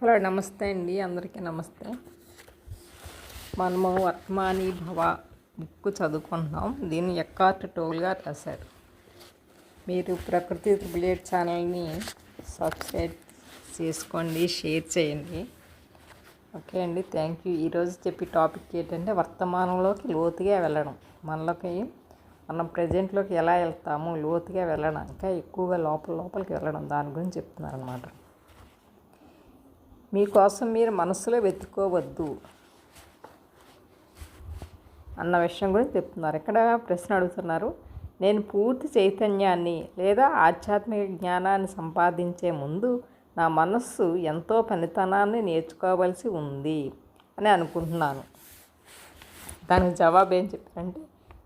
Hello నమస్తే అండి. అందరికీ నమస్తే. మనము వర్తమాని భవ బుక్ చదువుకుంటున్నాం. దీన్ని ఎక్కార్ట్ టోల్గా రాశారు. మీరు ప్రకృతి త్రిబులేట్ ఛానల్ని సబ్స్క్రైబ్ చేసుకోండి షేర్ చేయండి. ఓకే అండి థ్యాంక్ యూ. ఈరోజు చెప్పే టాపిక్ ఏంటంటే వర్తమానంలోకి లోతుగా వెళ్ళడం. మనలోకి మనం ప్రజెంట్లోకి ఎలా వెళ్తాము లోతుగా వెళ్ళడం. ఇంకా ఎక్కువగా లోపల లోపలికి వెళ్ళడం. దాని గురించి చెప్తున్నారు అనమాట మీకోసం మీరు మనసులో వెతుక్కోవద్దు అన్న విషయం గురించి చెప్తున్నారు. ఇక్కడ ప్రశ్న అడుగుతున్నారు? నేను పూర్తి చైతన్యాన్ని లేదా ఆధ్యాత్మిక జ్ఞానాన్ని సంపాదించే ముందు నా మనస్సు ఎంతో పనితనాన్ని నేర్చుకోవలసి ఉంది అని అనుకుంటున్నాను. దానికి జవాబు ఏం చెప్పారంటే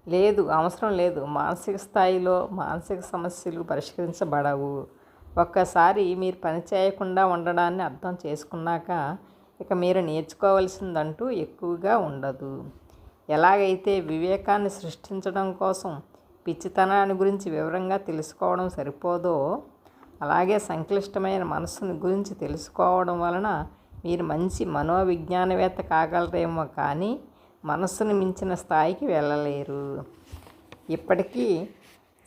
లేదు అవసరం లేదు. మానసిక స్థాయిలో మానసిక సమస్యలు పరిష్కరించబడవు. ఒక్కసారి మీరు పని చేయకుండా ఉండడాన్ని అర్థం చేసుకున్నాక ఇక మీరు నేర్చుకోవాల్సిందంటూ ఎక్కువగా ఉండదు. ఎలాగైతే వివేకాన్ని సృష్టించడం కోసం పిచ్చితనాన్ని గురించి వివరంగా తెలుసుకోవడం సరిపోదో అలాగే సంక్లిష్టమైన మనస్సుని గురించి తెలుసుకోవడం వలన మీరు మంచి మనోవిజ్ఞానవేత్త కాగలరేమో కానీ మనస్సును మించిన స్థాయికి వెళ్ళలేరు. ఇప్పటికీ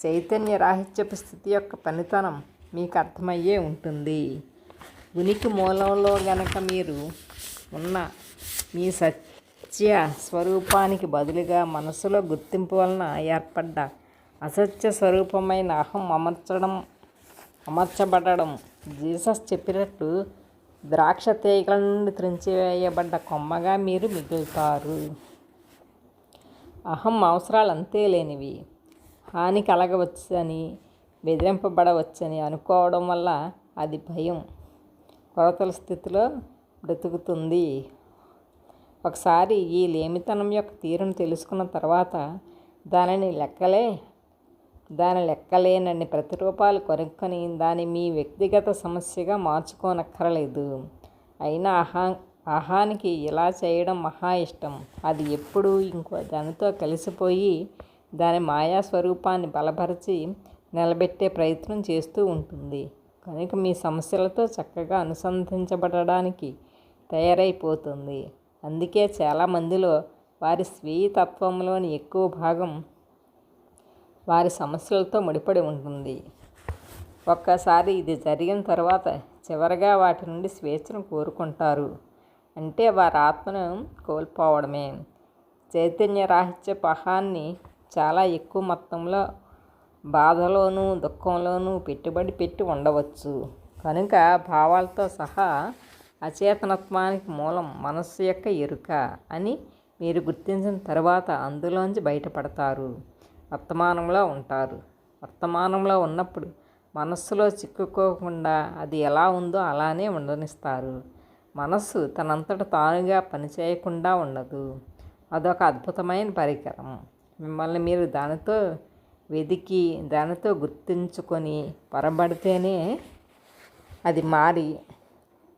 చైతన్య రాహిత్యపు స్థితి యొక్క పనితనం మీకు అర్థమయ్యే ఉంటుంది. ఉనికి మూలంలో గనక మీరు ఉన్న మీ సత్య స్వరూపానికి బదులుగా మనసులో గుర్తింపు వలన ఏర్పడ్డ అసత్య స్వరూపమైన అహం అమర్చడం అమర్చబడడం జీసస్ చెప్పినట్టు ద్రాక్ష తీగల నుండి త్రించివేయబడ్డ కొమ్మగా మీరు మిగులుతారు. అహం అవసరాలు అంతే లేనివి. హాని కలగవచ్చని బెదిరింపబడవచ్చని అనుకోవడం వల్ల అది భయం. కొరతల స్థితిలో బ్రతుకుతుంది. ఒకసారి ఈ లేమితనం యొక్క తీరును తెలుసుకున్న తర్వాత దానిని లెక్కలే దాని లెక్కలేనన్ని ప్రతిరూపాలు కొనుక్కొని దాన్ని మీ వ్యక్తిగత సమస్యగా మార్చుకోనక్కరలేదు. అయినా అహా అహానికి ఇలా చేయడం మహా ఇష్టం. అది ఎప్పుడూ ఇంకో దానితో కలిసిపోయి దాని మాయా స్వరూపాన్ని బలపరిచి నిలబెట్టే ప్రయత్నం చేస్తూ ఉంటుంది. కనుక మీ సమస్యలతో చక్కగా అనుసంధించబడడానికి తయారైపోతుంది. అందుకే చాలామందిలో వారి స్వీయ తత్వంలోని ఎక్కువ భాగం వారి సమస్యలతో ముడిపడి ఉంటుంది. ఒక్కసారి ఇది జరిగిన తర్వాత చివరగా వాటి నుండి స్వేచ్ఛను కోరుకుంటారు. అంటే వారి ఆత్మను కోల్పోవడమే. చైతన్య రాహిత్య పహాన్ని చాలా ఎక్కువ మొత్తంలో బాధలోనూ దుఃఖంలోనూ పెట్టుబడి పెట్టి ఉండవచ్చు. కనుక భావాలతో సహా అచేతనత్వానికి మూలం మనస్సు యొక్క ఎరుక అని మీరు గుర్తించిన తర్వాత అందులోంచి బయటపడతారు. వర్తమానంలో ఉంటారు. వర్తమానంలో ఉన్నప్పుడు మనస్సులో చిక్కుకోకుండా అది ఎలా ఉందో అలానే ఉండనిస్తారు. మనస్సు తనంతట తానుగా పనిచేయకుండా ఉండదు. అదొక అద్భుతమైన పరికరం. మిమ్మల్ని మీరు దానితో వెదికి దానితో గుర్తుంచుకొని పొరబడితేనే అది మారి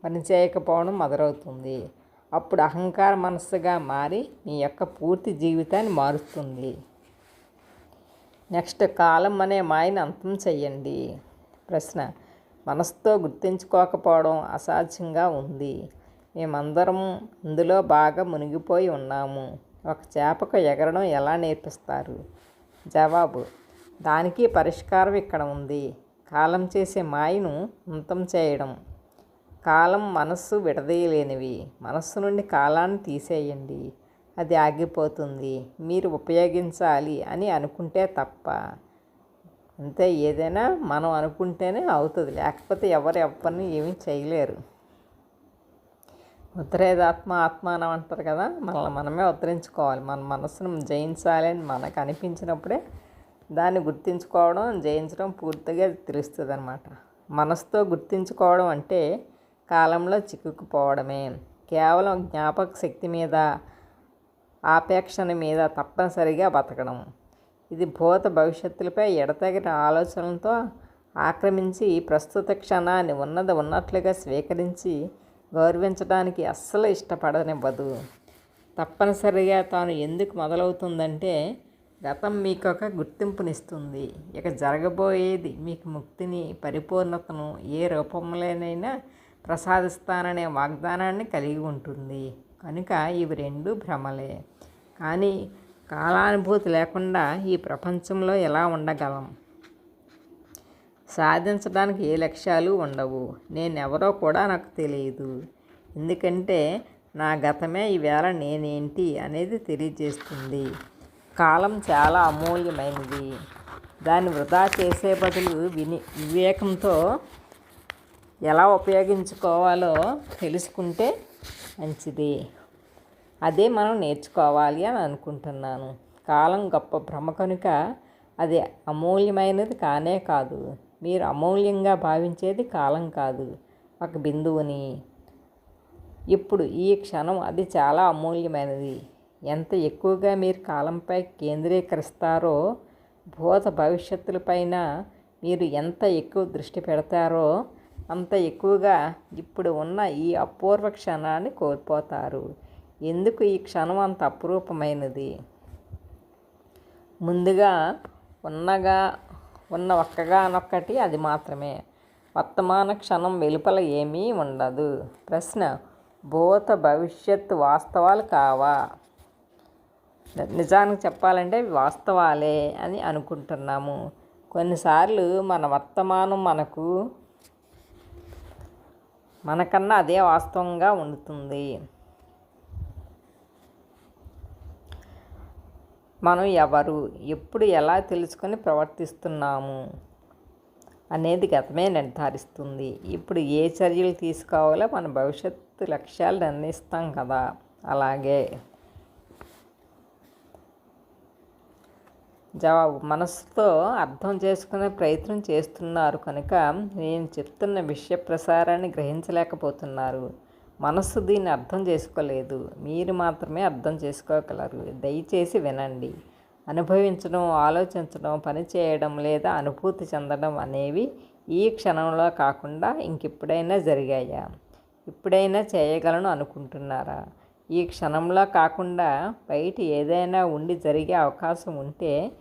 పనిచేయకపోవడం మొదలవుతుంది. అప్పుడు అహంకార మనస్సుగా మారి మీ యొక్క పూర్తి జీవితాన్ని మారుస్తుంది. నెక్స్ట్ కాలం అనే మాయని అంతం చెయ్యండి. ప్రశ్న మనసుతో గుర్తించుకోకపోవడం అసాధ్యంగా ఉంది. మేమందరం ఇందులో బాగా మునిగిపోయి ఉన్నాము. ఒక చేపకు ఎగరడం ఎలా నేర్పిస్తారు? జవాబు. దానికి పరిష్కారం ఇక్కడ ఉంది. కాలం చేసే మాయను అంతం చేయడం. కాలం మనస్సు విడదీయలేనివి. మనస్సు నుండి కాలాన్ని తీసేయండి. అది ఆగిపోతుంది. మీరు ఉపయోగించాలి అని అనుకుంటే తప్ప. అంతే. ఏదైనా మనం అనుకుంటేనే అవుతుంది. లేకపోతే ఎవరు ఎవరిని ఏమీ చేయలేరు. ఉత్తరేదాత్మ ఆత్మానం అంటారు కదా మనల్ని మనమే ఉత్తరించుకోవాలి మన మనసును జయించాలి అని మనకు అనిపించినప్పుడే దాన్ని గుర్తించుకోవడం జయించడం పూర్తిగా తెలుస్తుంది అనమాట మనసుతో గుర్తించుకోవడం అంటే కాలంలో చిక్కుకుపోవడమే. కేవలం జ్ఞాపక శక్తి మీద ఆపేక్షణ మీద తప్పనిసరిగా బతకడం. ఇది భూత భవిష్యత్తులపై ఎడతగిన ఆలోచనలతో ఆక్రమించి ప్రస్తుత క్షణాన్ని ఉన్నది ఉన్నట్లుగా స్వీకరించి గౌరవించడానికి అస్సలు ఇష్టపడనివ్వదు. తప్పనిసరిగా తాను ఎందుకు మొదలవుతుందంటే గతం మీకు ఒక గుర్తింపునిస్తుంది. ఇక జరగబోయేది మీకు ముక్తిని పరిపూర్ణతను ఏ రూపంలోనైనా ప్రసాదిస్తాననే వాగ్దానాన్ని కలిగి ఉంటుంది. కనుక ఇవి రెండు భ్రమలే. కానీ కాలానుభూతి లేకుండా ఈ ప్రపంచంలో ఎలా ఉండగలం? సాధించడానికి ఏ లక్ష్యాలు ఉండవు. నేనెవరో కూడా నాకు తెలియదు. ఎందుకంటే నా గతమే ఈవేళ నేనేంటి అనేది తెలియజేస్తుంది. కాలం చాలా అమూల్యమైనది. దాన్ని వృధా చేసే బదులు విని వివేకంతో ఎలా ఉపయోగించుకోవాలో తెలుసుకుంటే మంచిది. అదే మనం నేర్చుకోవాలి అని అనుకుంటున్నాను. కాలం గొప్ప భ్రమ కనుక అది అమూల్యమైనది కానే కాదు. మీరు అమూల్యంగా భావించేది కాలం కాదు ఒక బిందువుని. ఇప్పుడు ఈ క్షణం అది చాలా అమూల్యమైనది. ఎంత ఎక్కువగా మీరు కాలంపై కేంద్రీకరిస్తారో భూత భవిష్యత్తులపైన మీరు ఎంత ఎక్కువ దృష్టి పెడతారో అంత ఎక్కువగా ఇప్పుడు ఉన్న ఈ అపూర్వ క్షణాన్ని కోల్పోతారు. ఎందుకు ఈ క్షణం అంత అపురూపమైనది? ముందుగా ఉన్నగా ఉన్న ఒక్కగానొక్కటి అది మాత్రమే. వర్తమాన క్షణం వెలుపల ఏమీ ఉండదు. ప్రశ్న భూత భవిష్యత్ వాస్తవాలు కావా? నిజానికి చెప్పాలంటే వాస్తవాలే అని అనుకుంటున్నాము. కొన్నిసార్లు మన వర్తమానం మనకు మనకన్నా అదే వాస్తవంగా ఉంటుంది మనం ఎవరు? ఎప్పుడు ఎలా తెలుసుకొని ప్రవర్తిస్తున్నాము? అనేది గతమే నిర్ధారిస్తుంది. ఇప్పుడు ఏ చర్యలు తీసుకోవాలో మన భవిష్యత్తు లక్ష్యాలు నిర్ణయిస్తాం కదా. అలాగే జవాబు మనసుతో అర్థం చేసుకునే ప్రయత్నం చేస్తున్నారు కనుక నేను చెప్తున్న విషయ ప్రసారాన్ని గ్రహించలేకపోతున్నారు. మనస్సు దీన్ని అర్థం చేసుకోలేదు. మీరు మాత్రమే అర్థం చేసుకోగలరు. దయచేసి వినండి. అనుభవించడం ఆలోచించడం పనిచేయడం లేదా అనుభూతి చెందడం అనేవి ఈ క్షణంలో కాకుండా ఇంకెప్పుడైనా జరిగాయా? ఇప్పుడైనా చేయగలను అనుకుంటున్నారా? ఈ క్షణంలో కాకుండా బయట ఏదైనా ఉండి జరిగే అవకాశం ఉంటే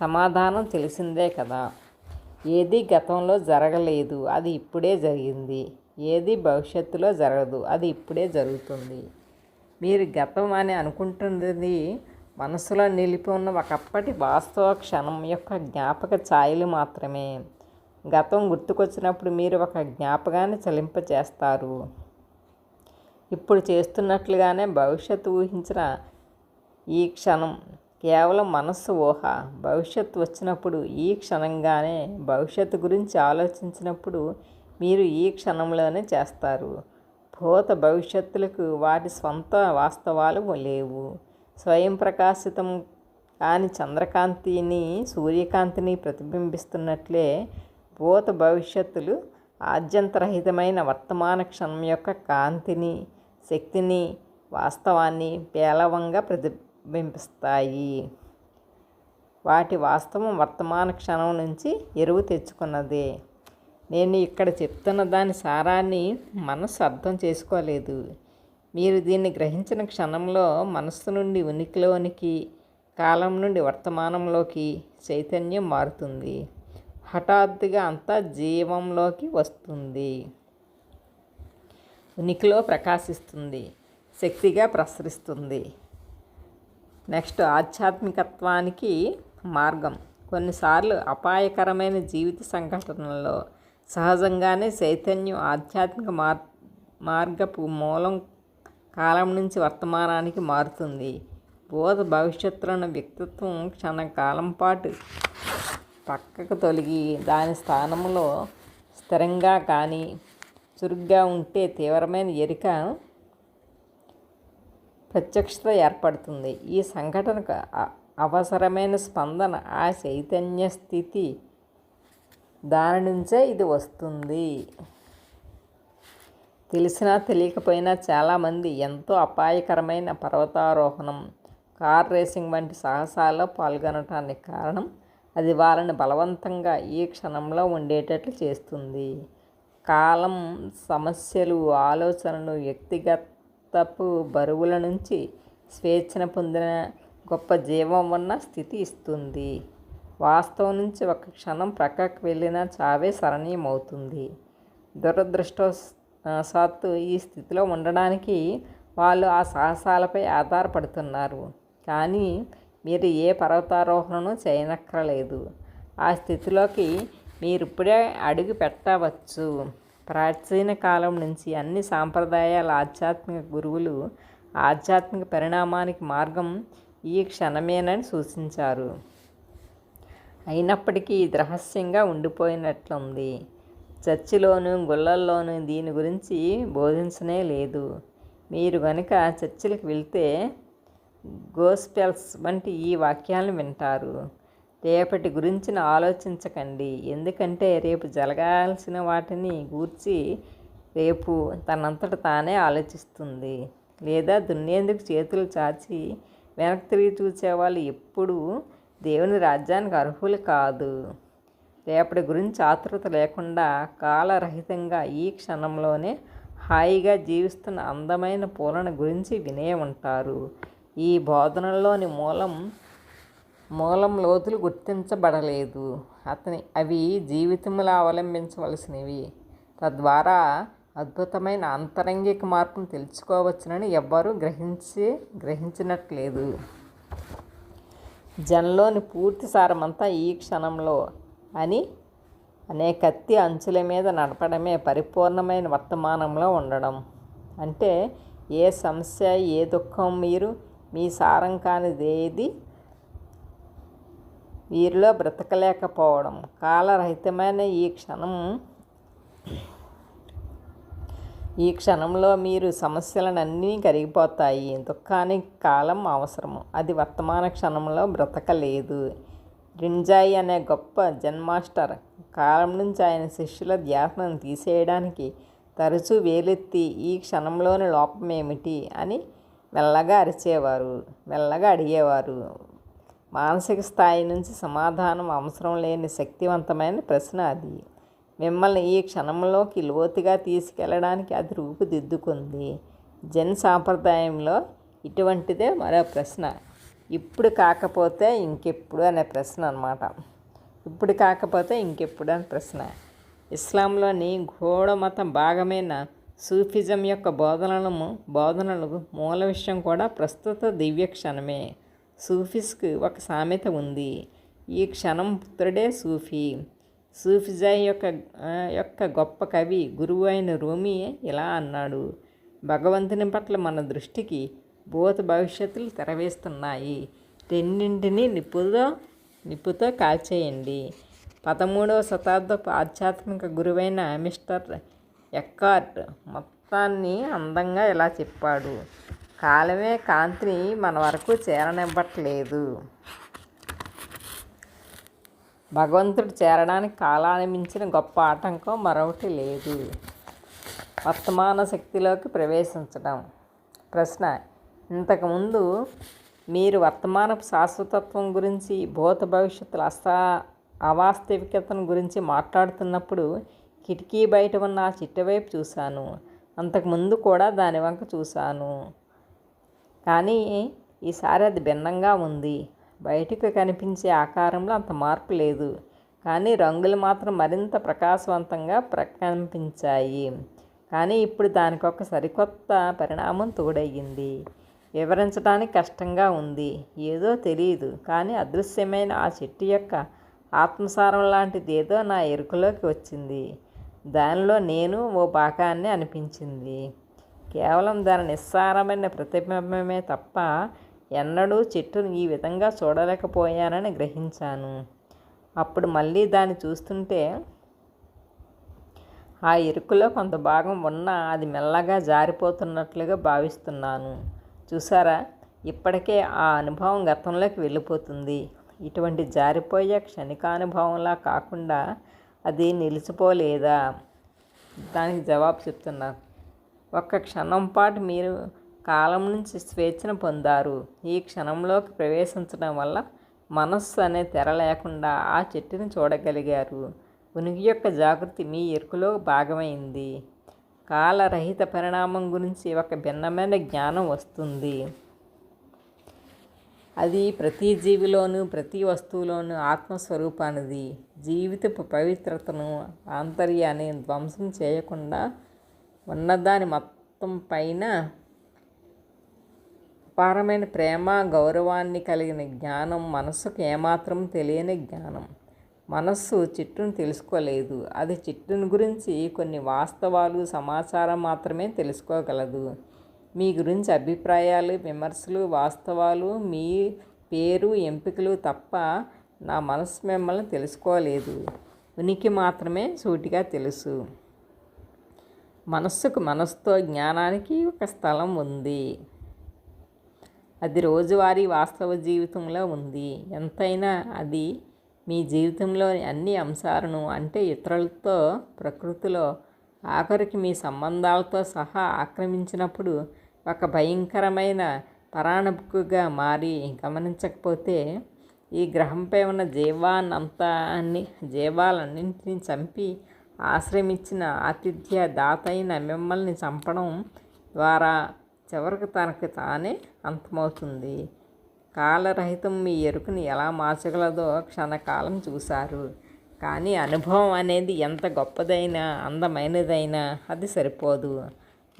సమాధానం తెలిసిందే కదా. ఏది గతంలో జరగలేదు. అది ఇప్పుడే జరిగింది. ఏది భవిష్యత్తులో జరగదు అది ఇప్పుడే జరుగుతుంది. మీరు గతం అని అనుకుంటున్నది మనసులో నిలిపి ఉన్న ఒకప్పటి వాస్తవ క్షణం యొక్క జ్ఞాపక ఛాయలు మాత్రమే. గతం గుర్తుకొచ్చినప్పుడు మీరు ఒక జ్ఞాపకాన్ని చలింపచేస్తారు. ఇప్పుడు చేస్తున్నట్లుగానే భవిష్యత్తు ఊహించిన ఈ క్షణం కేవలం మనస్సు ఊహ. భవిష్యత్తు వచ్చినప్పుడు ఈ క్షణంగానే భవిష్యత్తు గురించి ఆలోచించినప్పుడు మీరు ఈ క్షణంలోనే చేస్తారు. భూత భవిష్యత్తులకు వాటి స్వంత వాస్తవాలు లేవు. స్వయం ప్రకాశితం కాని చంద్రకాంతిని సూర్యకాంతిని ప్రతిబింబిస్తున్నట్లే భూత భవిష్యత్తులు ఆద్యంతరహితమైన వర్తమాన క్షణం యొక్క కాంతిని శక్తిని వాస్తవాన్ని పేలవంగా ప్రతిబింబిస్తాయి. వాటి వాస్తవం వర్తమాన క్షణం నుంచి ఎరువు తెచ్చుకున్నదే. నేను ఇక్కడ చెప్తున్న దాని సారాన్ని మనసు అర్థం చేసుకోలేదు. మీరు దీన్ని గ్రహించిన క్షణంలో మనస్సు నుండి ఉనికిలోనికి కాలం నుండి వర్తమానంలోకి చైతన్యం మారుతుంది. హఠాత్తుగా అంతా జీవంలోకి వస్తుంది. ఉనికిలో ప్రకాశిస్తుంది. శక్తిగా ప్రసరిస్తుంది. నెక్స్ట్ ఆధ్యాత్మికత్వానికి మార్గం. కొన్నిసార్లు అపాయకరమైన జీవిత సంఘటనలో సహజంగానే చైతన్యం ఆధ్యాత్మిక మార్ మార్గపు మూలం కాలం నుంచి వర్తమానానికి మారుతుంది. బోధ భవిష్యత్తులోని వ్యక్తిత్వం క్షణకాలం పాటు పక్కకు తొలగి దాని స్థానంలో స్థిరంగా కానీ చురుగ్గా ఉంటే తీవ్రమైన ఎరిక ప్రత్యక్షత ఏర్పడుతుంది. ఈ సంఘటనకు అవసరమైన స్పందన ఆ చైతన్య స్థితి దాని నుంచే ఇది వస్తుంది. తెలిసినా తెలియకపోయినా చాలామంది ఎంతో అపాయకరమైన పర్వతారోహణం కార్ రేసింగ్ వంటి సాహసాల్లో పాల్గొనటానికి కారణం అది వాళ్ళని బలవంతంగా ఈ క్షణంలో ఉండేటట్లు చేస్తుంది. కాలం సమస్యలు ఆలోచనలు వ్యక్తిగతపు బరువుల నుంచి స్వేచ్ఛను పొందిన గొప్ప జీవం ఉన్న స్థితి ఇస్తుంది. వాస్తవం నుంచి ఒక క్షణం ప్రక్కకు వెళ్ళిన చావే సరణీయమవుతుంది. దురదృష్టవశాత్తు సత్తు ఈ స్థితిలో ఉండడానికి వాళ్ళు ఆ సాహసాలపై ఆధారపడుతున్నారు. కానీ మీరు ఏ పర్వతారోహణను చేయనక్కరలేదు. ఆ స్థితిలోకి మీరు ఇప్పుడే అడుగు పెట్టవచ్చు. ప్రాచీన కాలం నుంచి అన్ని సాంప్రదాయాల ఆధ్యాత్మిక గురువులు ఆధ్యాత్మిక పరిణామానికి మార్గం ఈ క్షణమేనని సూచించారు. అయినప్పటికీ ఇది రహస్యంగా ఉండిపోయినట్లుంది. చర్చిలోను గుళ్ళల్లోనూ దీని గురించి బోధించనే లేదు. మీరు కనుక చర్చిలకు వెళ్తే గోస్పెల్స్ వంటి ఈ వాక్యాలను వింటారు. రేపటి గురించి ఆలోచించకండి. ఎందుకంటే రేపు జరగాల్సిన వాటిని గూర్చి రేపు తనంతట తానే ఆలోచిస్తుంది. లేదా దున్నేందుకు చేతులు చాచి వెనక్కి తిరిగి చూసేవాళ్ళు ఎప్పుడూ దేవుని రాజ్యానికి అర్హులు కాదు. రేపటి గురించి ఆతృత లేకుండా కాలరహితంగా ఈ క్షణంలోనే హాయిగా జీవిస్తున్న అందమైన పూలను గురించి వినే ఉంటారు. ఈ బోధనలోని మూలం మూలం లోతులు గుర్తించబడలేదు. అతని అవి జీవితంలో అవలంబించవలసినవి. తద్వారా అద్భుతమైన అంతరంగిక మార్పును తెలుసుకోవచ్చునని ఎవ్వరూ గ్రహించి గ్రహించినట్లేదు. జన్లోని పూర్తి సారమంతా ఈ క్షణంలో అని అనే కత్తి అంచుల మీద నడపడమే పరిపూర్ణమైన వర్తమానంలో ఉండడం. అంటే ఏ సమస్య ఏ దుఃఖం మీరు మీ సారం కానిదేది వీరిలో బ్రతకలేకపోవడం. కాలరహితమైన ఈ క్షణం ఈ క్షణంలో మీరు సమస్యలనన్నీ కరిగిపోతాయి. దుఃఖానికి కాలం అవసరము. అది వర్తమాన క్షణంలో బ్రతకలేదు. రింజాయి అనే గొప్ప జన్మాస్టర్ కాలం నుంచి ఆయన శిష్యుల ధ్యాసను తీసేయడానికి తరచూ వేలెత్తి ఈ క్షణంలోని లోపం ఏమిటి అని మెల్లగా అరిచేవారు మెల్లగా అడిగేవారు. మానసిక స్థాయి నుంచి సమాధానం అవసరం లేని శక్తివంతమైన ప్రశ్న అది. మిమ్మల్ని ఈ క్షణంలోకి లోతుగా తీసుకెళ్ళడానికి అది రూపుదిద్దుకుంది. జన్ సాంప్రదాయంలో ఇటువంటిదే మరో ప్రశ్న. ఇప్పుడు కాకపోతే ఇంకెప్పుడు అనే ప్రశ్న అనమాట ఇప్పుడు కాకపోతే ఇంకెప్పుడు అనే ప్రశ్న. ఇస్లాంలోని ఘోడ మతం భాగమైన సూఫిజం యొక్క బోధనలను బోధనలకు మూల విషయం కూడా ప్రస్తుత దివ్య క్షణమే. సూఫీస్కి ఒక సామెత ఉంది. ఈ క్షణం పుత్రుడే సూఫీ. సూఫిజా యొక్క యొక్క గొప్ప కవి గురువు అయిన రూమి ఇలా అన్నాడు. భగవంతుని పట్ల మన దృష్టికి భూత భవిష్యత్తులు తెరవేస్తున్నాయి. రెండింటినీ నిప్పుతో నిప్పుతో కాల్చేయండి. పదమూడవ శతాబ్దపు ఆధ్యాత్మిక గురువైన మిస్టర్ ఎక్కార్ట్ మొత్తాన్ని అందంగా ఇలా చెప్పాడు. కాలమే కాంతిని మన వరకు చేరనివ్వట్లేదు. భగవంతుడు చేరడానికి కాలాన్ని మించిన గొప్ప ఆటంకం మరొకటి లేదు. వర్తమాన శక్తిలోకి ప్రవేశించడం. ప్రశ్న ఇంతకుముందు మీరు వర్తమాన శాశ్వతత్వం గురించి భూత భవిష్యత్తుల అసా అవాస్తవికతను గురించి మాట్లాడుతున్నప్పుడు కిటికీ బయట ఉన్న ఆ చిట్టవైపు చూశాను. అంతకుముందు కూడా దాని వంక చూశాను. కానీ ఈసారి అది భిన్నంగా ఉంది. బయటకు కనిపించే ఆకారంలో అంత మార్పు లేదు. కానీ రంగులు మాత్రం మరింత ప్రకాశవంతంగా ప్రకంపించాయి కానీ ఇప్పుడు దానికి ఒక సరికొత్త పరిణామం తోడయ్యింది వివరించడానికి కష్టంగా ఉంది. ఏదో తెలియదు. కానీ అదృశ్యమైన ఆ చెట్టు యొక్క ఆత్మసారం లాంటిది ఏదో నా ఎరుకలోకి వచ్చింది. దానిలో నేను ఓ భాగాన్ని అనిపించింది. కేవలం దాని నిస్సారమైన ప్రతిబింబమే తప్ప ఎన్నడూ చెట్టును ఈ విధంగా చూడలేకపోయానని గ్రహించాను. అప్పుడు మళ్ళీ దాన్ని చూస్తుంటే ఆ ఇరుకులో కొంత భాగం ఉన్నా అది మెల్లగా జారిపోతున్నట్లుగా భావిస్తున్నాను. చూసారా? ఇప్పటికే ఆ అనుభవం గతంలోకి వెళ్ళిపోతుంది. ఇటువంటి జారిపోయే క్షణికానుభవంలా కాకుండా అది నిలిచిపోలేదా? దానికి జవాబు చెప్తున్నా. ఒక్క క్షణం పాటు మీరు కాలం నుంచి స్వేచ్ఛను పొందారు. ఈ క్షణంలోకి ప్రవేశించడం వల్ల మనస్సు అనే తెర లేకుండా ఆ చెట్టుని చూడగలిగారు. ఉనికి యొక్క జాగృతి మీ ఎరుకులో భాగమైంది. కాలరహిత పరిణామం గురించి ఒక భిన్నమైన జ్ఞానం వస్తుంది. అది ప్రతి జీవిలోనూ ప్రతి వస్తువులోనూ ఆత్మస్వరూపానిది. జీవితపు పవిత్రతను ఆంతర్యాన్ని ధ్వంసం చేయకుండా ఉన్నదాని మొత్తం పైన అపారమైన ప్రేమ గౌరవాన్ని కలిగిన జ్ఞానం మనస్సుకు ఏమాత్రం తెలియని జ్ఞానం. మనస్సు చిట్టును తెలుసుకోలేదు. అది చిట్టుని గురించి కొన్ని వాస్తవాలు సమాచారం మాత్రమే తెలుసుకోగలదు. మీ గురించి అభిప్రాయాలు విమర్శలు వాస్తవాలు మీ పేరు ఎంపికలు తప్ప నా మనసు మిమ్మల్ని తెలుసుకోలేదు. ఉనికి మాత్రమే సూటిగా తెలుసు. మనస్సుకు మనస్సుతో జ్ఞానానికి ఒక స్థలం ఉంది. అది రోజువారీ వాస్తవ జీవితంలో ఉంది. ఎంతైనా అది మీ జీవితంలోని అన్ని అంశాలను అంటే ఇతరులతో ప్రకృతిలో ఆఖరికి మీ సంబంధాలతో సహా ఆక్రమించినప్పుడు ఒక భయంకరమైన పరాణబుక్కుగా మారి గమనించకపోతే ఈ గ్రహంపై ఉన్న జీవాన్నంతాన్ని జీవాలన్నింటినీ చంపి ఆశ్రమించిన ఆతిథ్య దాత అయిన మిమ్మల్ని చంపడం ద్వారా చివరికి తనకు తానే అంతమవుతుంది. కాలరహితం మీ ఎరుకని ఎలా మార్చగలదో క్షణకాలం చూశారు. కానీ అనుభవం అనేది ఎంత గొప్పదైనా అందమైనదైనా అది సరిపోదు.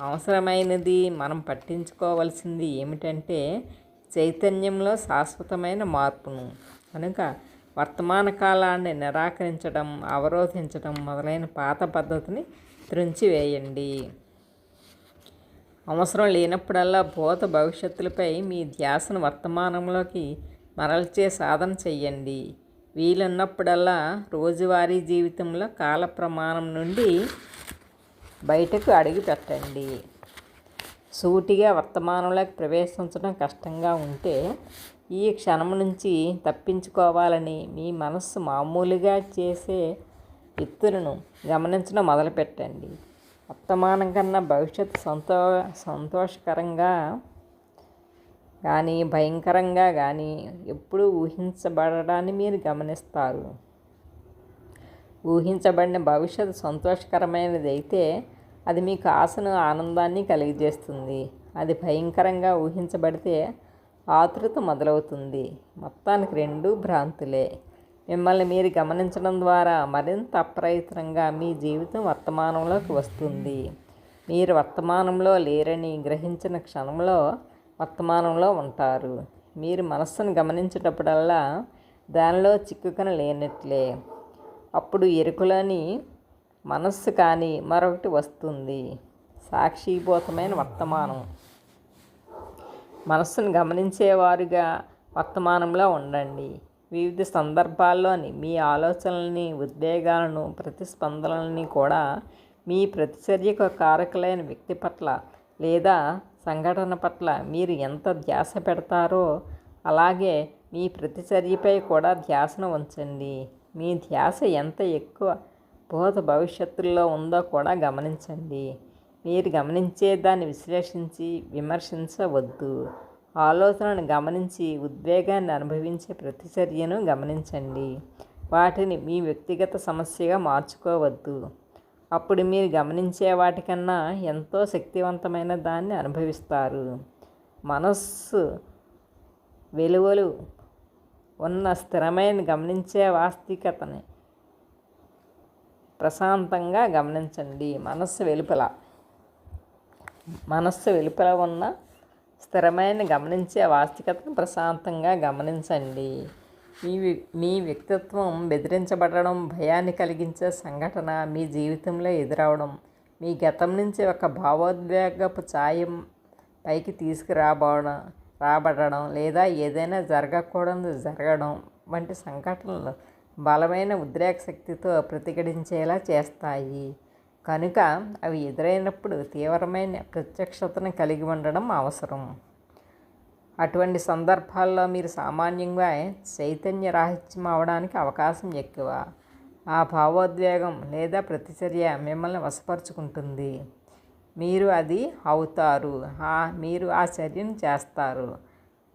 అవసరమైనది మనం పట్టించుకోవలసింది ఏమిటంటే చైతన్యంలో శాశ్వతమైన మార్పును. కనుక వర్తమాన కాలాన్ని నిరాకరించడం అవరోధించడం మొదలైన పాత పద్ధతిని త్రుంచివేయండి. అవసరం లేనప్పుడల్లా భూత భవిష్యత్తులపై మీ ధ్యాసను వర్తమానంలోకి మరల్చే సాధన చెయ్యండి. వీలున్నప్పుడల్లా రోజువారీ జీవితంలో కాల ప్రమాణం నుండి బయటకు అడుగు పెట్టండి. సూటిగా వర్తమానంలోకి ప్రవేశించడం కష్టంగా ఉంటే ఈ క్షణం నుంచి తప్పించుకోవాలని మీ మనస్సు మామూలుగా చేసే ఎత్తులను గమనించడం మొదలుపెట్టండి. వర్తమానం కన్నా భవిష్యత్తు సంతో సంతోషకరంగా కానీ భయంకరంగా కానీ ఎప్పుడూ ఊహించబడడాన్ని మీరు గమనిస్తారు. ఊహించబడిన భవిష్యత్తు సంతోషకరమైనది అయితే అది మీకు ఆశను ఆనందాన్ని కలిగజేస్తుంది. అది భయంకరంగా ఊహించబడితే ఆతృత మొదలవుతుంది. మొత్తానికి రెండు భ్రాంతులే. మిమ్మల్ని మీరు గమనించడం ద్వారా మరింత అప్రయత్నంగా మీ జీవితం వర్తమానంలోకి వస్తుంది. మీరు వర్తమానంలో లేరని గ్రహించిన క్షణంలో వర్తమానంలో ఉంటారు. మీరు మనస్సును గమనించేటప్పుడల్లా దానిలో చిక్కుకన లేనట్లే. అప్పుడు ఎరుకులని మనస్సు కానీ మరొకటి వస్తుంది. సాక్షిభూతమైన వర్తమానం. మనస్సును గమనించేవారుగా వర్తమానంలో ఉండండి. వివిధ సందర్భాల్లోని మీ ఆలోచనలని ఉద్వేగాలను ప్రతిస్పందనల్ని కూడా మీ ప్రతిచర్యకు కారకులైన వ్యక్తి పట్ల లేదా సంఘటన పట్ల మీరు ఎంత ధ్యాస పెడతారో అలాగే మీ ప్రతిచర్యపై కూడా ధ్యాసను ఉంచండి. మీ ధ్యాస ఎంత ఎక్కువ భూత భవిష్యత్తులో ఉందో కూడా గమనించండి. మీరు గమనించే దాన్ని విశ్లేషించి విమర్శించవద్దు. ఆలోచనను గమనించి ఉద్వేగాన్ని అనుభవించే ప్రతిచర్యను గమనించండి. వాటిని మీ వ్యక్తిగత సమస్యగా మార్చుకోవద్దు. అప్పుడు మీరు గమనించే వాటికన్నా ఎంతో శక్తివంతమైన దాన్ని అనుభవిస్తారు. మనస్సు వెలువలు ఉన్న స్థిరమైన గమనించే వాస్తవికతని ప్రశాంతంగా గమనించండి. మనస్సు వెలుపల మనస్సు వెలుపల ఉన్న స్థిరమైన గమనించే వాస్తవికతను ప్రశాంతంగా గమనించండి. మీ మీ వ్యక్తిత్వం బెదిరించబడడం భయాన్ని కలిగించే సంఘటన మీ జీవితంలో ఎదురవడం మీ గతం నుంచి ఒక భావోద్వేగపు ఛాయం పైకి తీసుకురాబోవడం రాబడడం లేదా ఏదైనా జరగకూడదు జరగడం వంటి సంఘటనలు బలమైన ఉద్రేక శక్తితో ప్రతిఘటించేలా చేస్తాయి. కనుక అవి ఎదురైనప్పుడు తీవ్రమైన ప్రత్యక్షతను కలిగి ఉండడం అవసరం. అటువంటి సందర్భాల్లో మీరు సామాన్యంగా చైతన్య రాహిత్యం అవడానికి అవకాశం ఎక్కువ. ఆ భావోద్వేగం లేదా ప్రతిచర్య మిమ్మల్ని వశపరుచుకుంటుంది. మీరు అది అవుతారు. మీరు ఆ చర్యను చేస్తారు.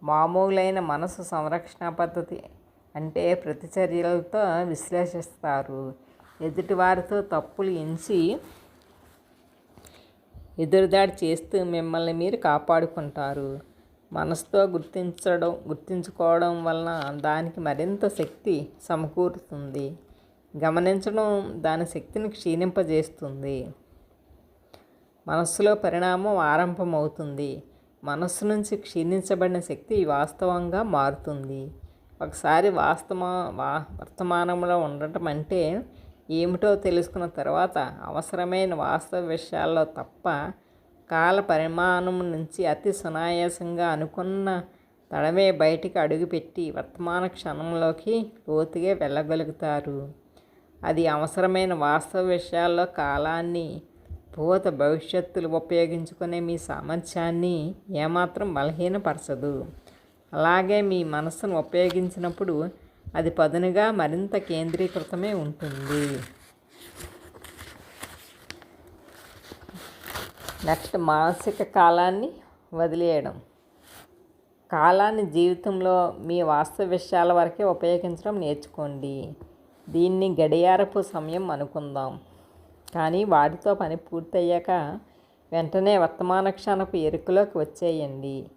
మామూలైన మనసు సంరక్షణ పద్ధతి అంటే ప్రతిచర్యలతో విశ్లేషిస్తారు. ఎదుటివారితో తప్పులు ఎంచి ఎదురుదాడి చేస్తూ మిమ్మల్ని మీరు కాపాడుకుంటారు. మనసుతో గుర్తించడం గుర్తించుకోవడం వలన దానికి మరింత శక్తి సమకూరుతుంది. గమనించడం దాని శక్తిని క్షీణింపజేస్తుంది. మనస్సులో పరిణామం ఆరంభమవుతుంది. మనస్సు నుంచి క్షీణించబడిన శక్తి వాస్తవంగా మారుతుంది. ఒకసారి వాస్తవ వా వర్తమానంలో ఉండటం అంటే ఏమిటో తెలుసుకున్న తర్వాత అవసరమైన వాస్తవ విషయాల్లో తప్ప కాల పరిమాణం నుంచి అతి సునాయాసంగా అనుకున్న తడమే బయటికి అడుగుపెట్టి వర్తమాన క్షణంలోకి లోతుగా వెళ్ళగలుగుతారు. అది అవసరమైన వాస్తవ విషయాల్లో కాలాన్ని భూత భవిష్యత్తులు ఉపయోగించుకునే మీ సామర్థ్యాన్ని ఏమాత్రం బలహీనపరచదు. అలాగే మీ మనస్సును ఉపయోగించినప్పుడు అది పదునుగా మరింత కేంద్రీకృతమే ఉంటుంది. నెక్స్ట్ మానసిక కాలాన్ని వదిలేయడం. కాలాన్ని జీవితంలో మీ వాస్తవ విషయాల వరకే ఉపయోగించడం నేర్చుకోండి. దీన్ని గడియారపు సమయం అనుకుందాం. కానీ వాటితో పని పూర్తయ్యాక వెంటనే వర్తమాన క్షణపు ఎరుకలోకి వచ్చేయండి.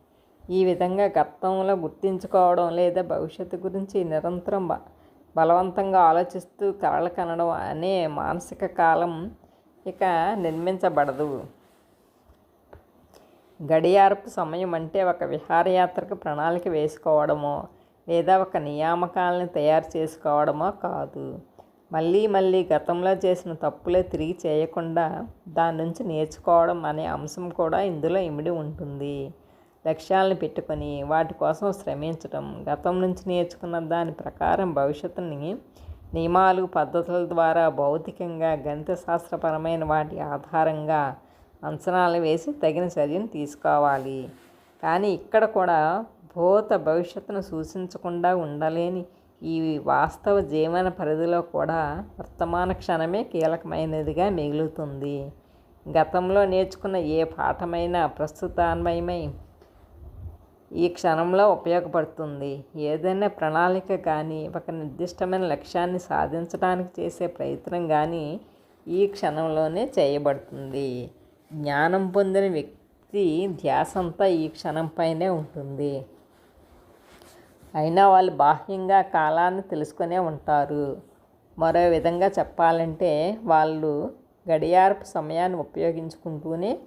ఈ విధంగా గతంలో గుర్తించుకోవడం లేదా భవిష్యత్తు గురించి నిరంతరం బ బలవంతంగా ఆలోచిస్తూ కలలు కనడం అనే మానసిక కాలం ఇక నిర్మించబడదు. గడియారపు సమయం అంటే ఒక విహారయాత్రకు ప్రణాళిక వేసుకోవడమో లేదా ఒక నియామకాలను తయారు చేసుకోవడమో కాదు. మళ్ళీ మళ్ళీ గతంలో చేసిన తప్పులే తిరిగి చేయకుండా దాని నుంచి నేర్చుకోవడం అనే అంశం కూడా ఇందులో ఇమిడి ఉంటుంది. లక్ష్యాలను పెట్టుకొని వాటి కోసం శ్రమించడం గతం నుంచి నేర్చుకున్న దాని ప్రకారం భవిష్యత్తుని నియమాలు పద్ధతుల ద్వారా భౌతికంగా గణిత శాస్త్రపరమైన వాటి ఆధారంగా అంచనాలు వేసి తగిన చర్యను తీసుకోవాలి. కానీ ఇక్కడ కూడా భూత భవిష్యత్తును సూచించకుండా ఉండలేని ఈ వాస్తవ జీవన పరిధిలో కూడా వర్తమాన క్షణమే కీలకమైనదిగా మిగులుతుంది. గతంలో నేర్చుకున్న ఏ పాఠమైనా ప్రస్తుతాన్వయమై ఈ క్షణంలో ఉపయోగపడుతుంది. ఏదైనా ప్రణాళిక కానీ ఒక నిర్దిష్టమైన లక్ష్యాన్ని సాధించడానికి చేసే ప్రయత్నం కానీ ఈ క్షణంలోనే చేయబడుతుంది. జ్ఞానం పొందిన వ్యక్తి ధ్యాసంతా ఈ క్షణంపైనే ఉంటుంది. అయినా వాళ్ళు బాహ్యంగా కాలాన్ని తెలుసుకునే ఉంటారు. మరో విధంగా చెప్పాలంటే వాళ్ళు గడియారపు సమయాన్ని ఉపయోగించుకుంటూనే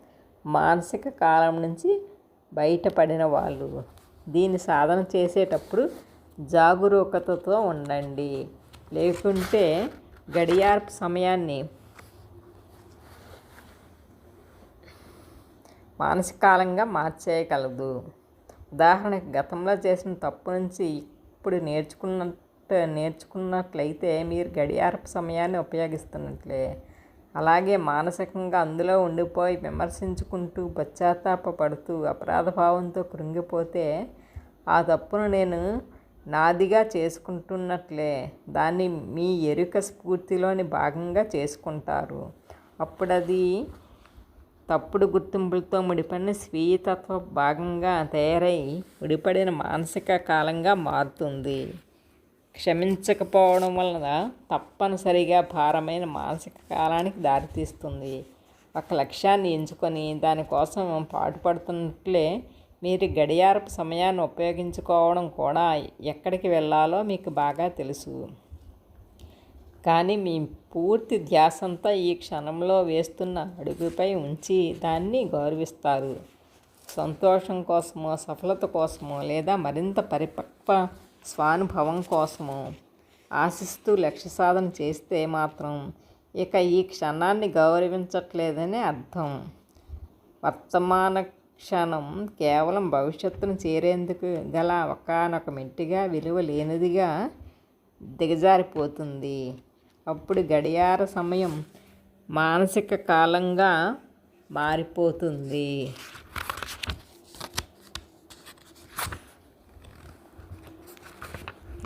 మానసిక కాలం నుంచి బయటపడిన వాళ్ళు. దీన్ని సాధన చేసేటప్పుడు జాగరూకతతో ఉండండి. లేకుంటే గడియారపు సమయాన్ని మానసికాలంగా మార్చేయగలదు. ఉదాహరణకు గతంలో చేసిన తప్పు నుంచి ఇప్పుడు నేర్చుకున్నట్టు నేర్చుకున్నట్లయితే మీరు గడియారపు సమయాన్ని ఉపయోగిస్తున్నట్లే. అలాగే మానసికంగా అందులో ఉండిపోయి విమర్శించుకుంటూ పశ్చాత్తాపడుతూ పడుతూ అపరాధ భావంతో కృంగిపోతే ఆ తప్పును నేను నాదిగా చేసుకుంటున్నట్లే. దాన్ని మీ ఎరుక స్ఫూర్తిలోని భాగంగా చేసుకుంటారు. అప్పుడు అది తప్పుడు గుర్తింపులతో ముడిపడిన స్వీయతత్వ భాగంగా తయారై ముడిపడిన మానసిక కాలంగా మారుతుంది. క్షమించకపోవడం వలన తప్పనిసరిగా భారమైన మానసిక కాలానికి దారితీస్తుంది. ఒక లక్ష్యాన్ని ఎంచుకొని దానికోసం పాటుపడుతున్నట్లే మీరు గడియారపు సమయాన్ని ఉపయోగించుకోవడం కూడా ఎక్కడికి వెళ్ళాలో మీకు బాగా తెలుసు. కానీ మీ పూర్తి ధ్యాసంతా ఈ క్షణంలో వేస్తున్న అడుగుపై ఉంచి దాన్ని గౌరవిస్తారు. సంతోషం కోసమో సఫలత కోసమో లేదా మరింత పరిపక్వ స్వానుభవం కోసము ఆశిస్తూ లక్ష్య సాధన చేస్తే మాత్రం ఇక ఈ క్షణాన్ని గౌరవించట్లేదని అర్థం. వర్తమాన క్షణం కేవలం భవిష్యత్తును చేరేందుకు గల ఒకనొక మెట్టిగా విలువ లేనిదిగా దిగజారిపోతుంది. అప్పుడు గడియార సమయం మానసిక కాలంగా మారిపోతుంది.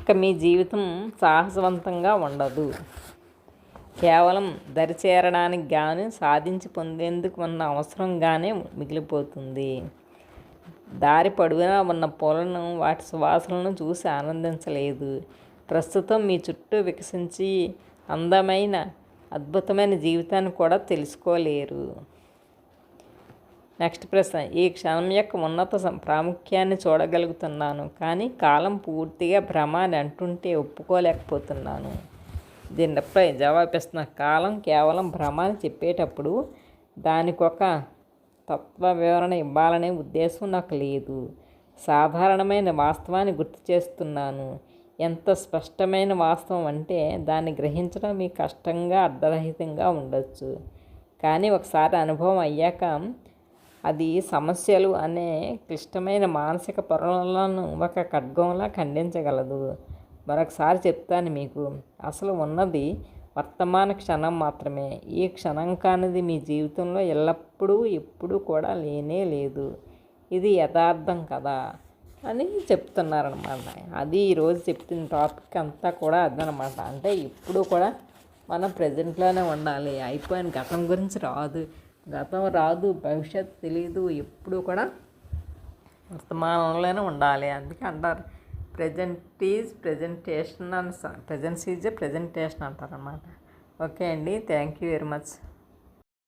ఇక మీ జీవితం సాహసవంతంగా ఉండదు. కేవలం దరి చేరడానికి గాను సాధించి పొందేందుకు ఉన్న అవసరంగానే మిగిలిపోతుంది. దారి పొడవునా ఉన్న పూలను వాటి సువాసనలను చూసి ఆనందించలేదు. ప్రస్తుతం మీ చుట్టూ వికసించి అందమైన అద్భుతమైన జీవితాన్ని కూడా తెలుసుకోలేరు. నెక్స్ట్ ప్రశ్న ఈ క్షణం యొక్క ఉన్నత ప్రాముఖ్యాన్ని చూడగలుగుతున్నాను కానీ కాలం పూర్తిగా భ్రమ అని అంటుంటే ఒప్పుకోలేకపోతున్నాను. దీనిపై జవాబిస్తున్న కాలం కేవలం భ్రమ అని చెప్పేటప్పుడు దానికి ఒక తత్వ వివరణ ఇవ్వాలనే ఉద్దేశం నాకు లేదు. సాధారణమైన వాస్తవాన్ని గుర్తు చేస్తున్నాను. ఎంత స్పష్టమైన వాస్తవం అంటే దాన్ని గ్రహించడం మీకు కష్టంగా అర్ధరహితంగా ఉండొచ్చు. కానీ ఒకసారి అనుభవం అయ్యాక అది సమస్యలు అనే క్లిష్టమైన మానసిక పొరలను ఒక ఖడ్గంలా ఖండించగలదు. మరొకసారి చెప్తాను మీకు అసలు ఉన్నది వర్తమాన క్షణం మాత్రమే. ఈ క్షణం కానిది మీ జీవితంలో ఎల్లప్పుడూ ఎప్పుడూ కూడా లేనే లేదు. ఇది యథార్థం కదా అని చెప్తున్నారనమాట. అది ఈరోజు చెప్పిన టాపిక్ అంతా కూడా అదనమాట. అంటే ఇప్పుడు కూడా మనం ప్రజెంట్లోనే ఉండాలి. అయిపోయిన గతం గురించి రాదు. గతం రాదు భవిష్యత్తు తెలియదు ఎప్పుడు కూడా వర్తమానంలోనే ఉండాలి. అందుకే అంటారు ప్రజెంట్ ఈజ్ ప్రజెంటేషన్ అని ప్రజెన్స్ ఈజ్ ఏ ప్రజెంటేషన్ అంటారనమాట ఓకే అండి థ్యాంక్ యూ వెరీ మచ్.